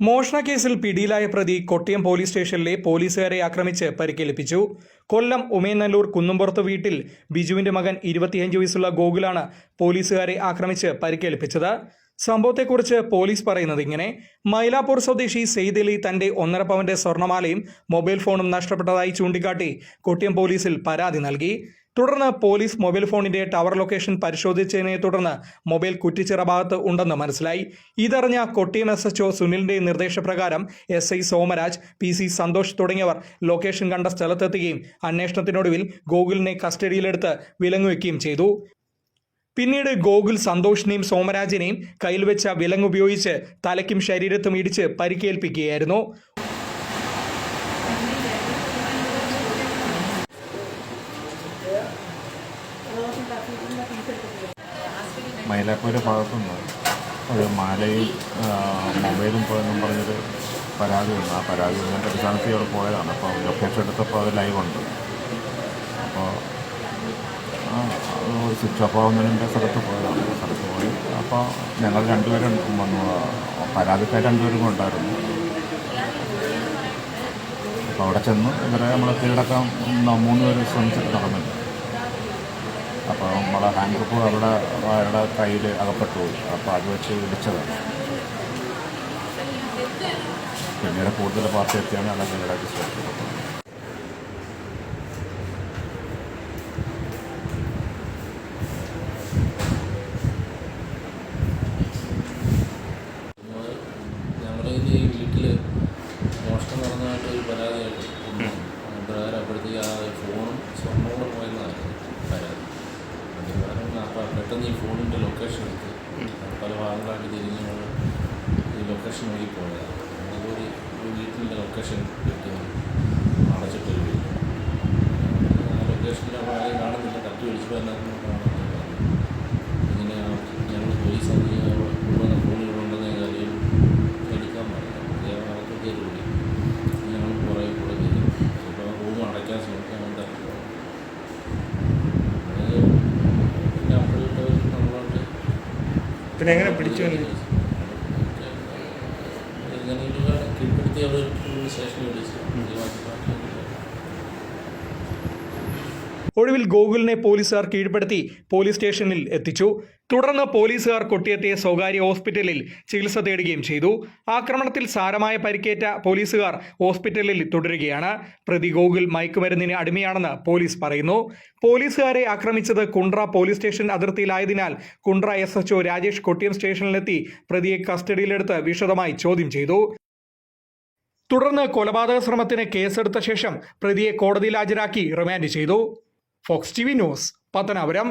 മോഷണ കേസിൽ പിടിയിലായ പ്രതി കൊട്ടിയം പോലീസ് സ്റ്റേഷനിലെ പോലീസുകാരെ ആക്രമിച്ച് പരിക്കേൽപ്പിച്ചു. കൊല്ലം ഉമയനല്ലൂർ കുന്നുംപുറത്ത് വീട്ടിൽ ബിജുവിന്റെ മകൻ ഇരുപത്തിയഞ്ച് വയസ്സുള്ള ഗോകുലാണ് പോലീസുകാരെ ആക്രമിച്ച് പരിക്കേൽപ്പിച്ചത്. സംഭവത്തെക്കുറിച്ച് പോലീസ് പറയുന്നത് ഇങ്ങനെ മൈലാപ്പൂർ സ്വദേശി സെയ്ദ് അലി തന്റെ ഒന്നര പവന്റെ സ്വർണമാലയും മൊബൈൽ ഫോണും നഷ്ടപ്പെട്ടതായി ചൂണ്ടിക്കാട്ടി കൊട്ടിയം പോലീസിൽ പരാതി നൽകി. തുടർന്ന് പോലീസ് മൊബൈൽ ഫോണിന്റെ ടവർ ലൊക്കേഷൻ പരിശോധിച്ചതിനെ തുടർന്ന് മൊബൈൽ കുറ്റിച്ചിറ ഭാഗത്ത് ഉണ്ടെന്ന് മനസ്സിലായി. ഇതറിഞ്ഞ കൊട്ടിയം എസ് എച്ച്ഒ സുനിലിന്റെ നിർദ്ദേശപ്രകാരം S I Somaraj P C Santhosh തുടങ്ങിയവർ ലൊക്കേഷൻ കണ്ട സ്ഥലത്തെത്തുകയും അന്വേഷണത്തിനൊടുവിൽ ഗോകുലിനെ കസ്റ്റഡിയിലെടുത്ത് വിലങ്ങുവെക്കുകയും ചെയ്തു. പിന്നീട് ഗോകുൽ സന്തോഷിനെയും സോമരാജിനെയും കയ്യിൽ വെച്ച വിലങ്ങുപയോഗിച്ച് തലയ്ക്കും ശരീരത്തും ഇടിച്ച് പരിക്കേൽപ്പിക്കുകയായിരുന്നു. മൈലാപ്പൂര് ഭാഗത്തുനിന്ന് ഒരു മാലയും മൊബൈലും പോയെന്നും പറഞ്ഞൊരു പരാതി വന്നു ആ പരാതി വന്നതിന്റെ അടിസ്ഥാനത്തിൽ അവിടെ പോയതാണ്. അപ്പോൾ ലൊക്കേഷൻ എടുത്തപ്പോൾ അത് ലൈവ് ഉണ്ട്. അപ്പോൾ ഒരു സ്വിച്ച് ഓഫ് ആവുന്നതിന്റെ സ്ഥലത്ത് പോയതാണ്. സ്ഥലത്ത് പോയി. അപ്പോൾ ഞങ്ങൾ രണ്ടുപേരും പരാതിക്കാർ രണ്ടുപേരും ഉണ്ടായിരുന്നു. അപ്പോൾ അവിടെ ചെന്ന് ഇവരെ നമ്മൾ കീഴടക്കാൻ മൂന്ന് പേര് ശ്രമിച്ചിട്ട് നടന്നില്ല അപ്പോൾ നമ്മളെ ഹാൻഡ് ഗ്രൂപ്പ് അവരുടെ അവരുടെ കയ്യിൽ അകപ്പെട്ടു പോയി. അപ്പോൾ അത് വെച്ച് ഇടിച്ചതാണ്. പിന്നീട് കൂടുതൽ പാർട്ടി എത്തിയാണ് അവിടെ കീഴടക്കി ശ്രമിച്ചത്. വീട്ടിൽ മോഷണം നടന്നതായിട്ട് ഒരു പരാതി കേട്ടു പ്രകാരം അപ്പോഴത്തേക്ക് ആ ഫോണും സ്വർണം കൂടെ പോയെന്നായിരുന്നു പരാതി അത് കാരണം അപ്പോൾ പെട്ടെന്ന് ഈ ഫോണിന്റെ ലൊക്കേഷൻ എടുത്ത് പല ഭാഗങ്ങളായിട്ട് തിരിഞ്ഞ് ഞങ്ങൾ ഈ ലൊക്കേഷൻ വഴി പോയതാണ്. അതുപോലെ വീട്ടിന്റെ ലൊക്കേഷൻ കിട്ടി പിന്നെ എങ്ങനെ പിടിച്ചു വന്നു കീഴ്പ്പെടുത്തി അവർ സ്റ്റേഷനിൽ വിളിച്ചു പാർട്ടി ഒടുവിൽ ഗോകുലിനെ പോലീസുകാർ കീഴ്പ്പെടുത്തി പോലീസ് സ്റ്റേഷനിൽ എത്തിച്ചു. തുടർന്ന് പോലീസുകാർ കൊട്ടിയത്തെ സ്വകാര്യ ഹോസ്പിറ്റലിൽ ചികിത്സ തേടുകയും ചെയ്തു. ആക്രമണത്തിൽ സാരമായ പരിക്കേറ്റ പോലീസുകാർ ഹോസ്പിറ്റലിൽ തുടരുകയാണ്. പ്രതി ഗോകുൽ മയക്കുമരുന്നിന് അടിമയാണെന്ന് പോലീസ് പറയുന്നു. പോലീസുകാരെ ആക്രമിച്ചത് കുണ്ട്ര പോലീസ് സ്റ്റേഷൻ അതിർത്തിയിലായതിനാൽ കുണ്ട്ര എസ് എച്ച്ഒ രാജേഷ് കൊട്ടിയം സ്റ്റേഷനിലെത്തി പ്രതിയെ കസ്റ്റഡിയിലെടുത്ത് വിശദമായി ചോദ്യം ചെയ്തു. തുടർന്ന് കൊലപാതക ശ്രമത്തിന് കേസെടുത്ത ശേഷം പ്രതിയെ കോടതിയിൽ ഹാജരാക്കി റിമാൻഡ് ചെയ്തു. Fox T V news Pathanapuram.